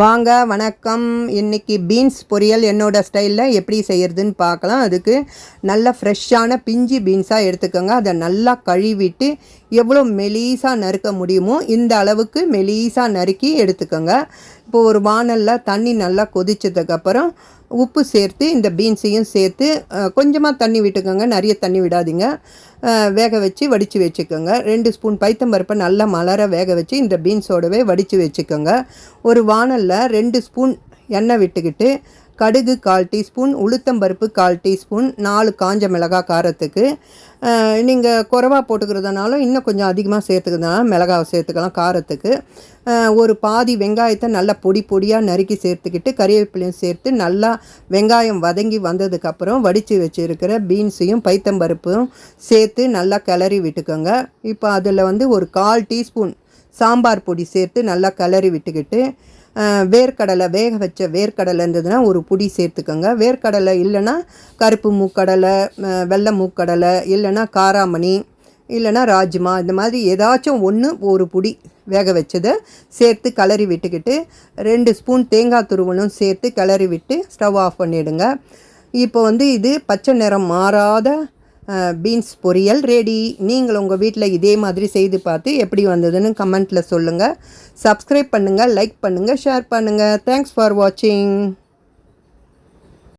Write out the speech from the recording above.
வாங்க வணக்கம். இன்றைக்கி பீன்ஸ் பொரியல் என்னோடய ஸ்டைலில் எப்படி செய்கிறதுன்னு பார்க்கலாம். அதுக்கு நல்ல ஃப்ரெஷ்ஷான பிஞ்சு பீன்ஸாக எடுத்துக்கோங்க. அதை நல்லா கழுவிட்டு எவ்வளோ மெலீஸாக நறுக்க முடியுமோ இந்த அளவுக்கு மெலீஸாக நறுக்கி எடுத்துக்கோங்க. இப்போ ஒரு வானலில் தண்ணி நல்லா கொதிச்சதுக்கப்புறம் உப்பு சேர்த்து இந்த பீன்ஸையும் சேர்த்து கொஞ்சமாக தண்ணி விட்டுக்கோங்க. நிறைய தண்ணி விடாதீங்க. வேக வச்சு வடித்து வச்சுக்கோங்க. ரெண்டு ஸ்பூன் பைத்தம்பருப்பை நல்லா மலர வேக வச்சு இந்த பீன்ஸோடவே வடித்து வச்சுக்கோங்க. ஒரு வானலில் ரெண்டு ஸ்பூன் எண்ணெய் விட்டுக்கிட்டு கடுகு கால் டீஸ்பூன் உளுத்தம்பருப்பு கால் டீஸ்பூன் நாலு காஞ்ச மிளகாய் காரத்துக்கு. நீங்கள் குறவாக போட்டுக்கிறதுனாலும் இன்னும் கொஞ்சம் அதிகமாக சேர்த்துக்கிறதுனால மிளகாவை சேர்த்துக்கலாம் காரத்துக்கு. ஒரு பாதி வெங்காயத்தை நல்லா பொடி பொடியாக நறுக்கி சேர்த்துக்கிட்டு கறிவேப்பிலையும் சேர்த்து நல்லா வெங்காயம் வதங்கி வந்ததுக்கப்புறம் வடித்து வச்சுருக்கிற பீன்ஸையும் பைத்தம்பருப்பும் சேர்த்து நல்லா கிளறி விட்டுக்கோங்க. இப்போ அதில் வந்து ஒரு கால் டீஸ்பூன் சாம்பார் பொடி சேர்த்து நல்லா கிளறி விட்டுக்கிட்டு வேர்க்கடலை வேக வச்ச வேர்க்கடலை இருந்ததுன்னா ஒரு பொடி சேர்த்துக்கோங்க. வேர்க்கடலை இல்லைன்னா கருப்பு மூக்கடலை வெள்ளை மூக்கடலை இல்லைன்னா காராமணி இல்லைன்னா ராஜ்மா இந்த மாதிரி ஏதாச்சும் ஒன்று ஒரு பொடி வேக வச்சதை சேர்த்து கிளறி விட்டுக்கிட்டு ரெண்டு ஸ்பூன் தேங்காய் துருவலும் சேர்த்து கிளறி விட்டு ஸ்டவ் ஆஃப் பண்ணிவிடுங்க இப்போ வந்து இது பச்சை நிறம் மாறாத பீன்ஸ் பொரியல் ரெடி நீங்கள் உங்கள் வீட்டில் இதே மாதிரி செய்து பார்த்து எப்படி வந்ததுன்னு கமெண்ட்டில் சொல்லுங்கள் சப்ஸ்கிரைப் பண்ணுங்கள் லைக் பண்ணுங்கள் ஷேர் பண்ணுங்கள் தேங்க்ஸ் ஃபார் வாட்சிங்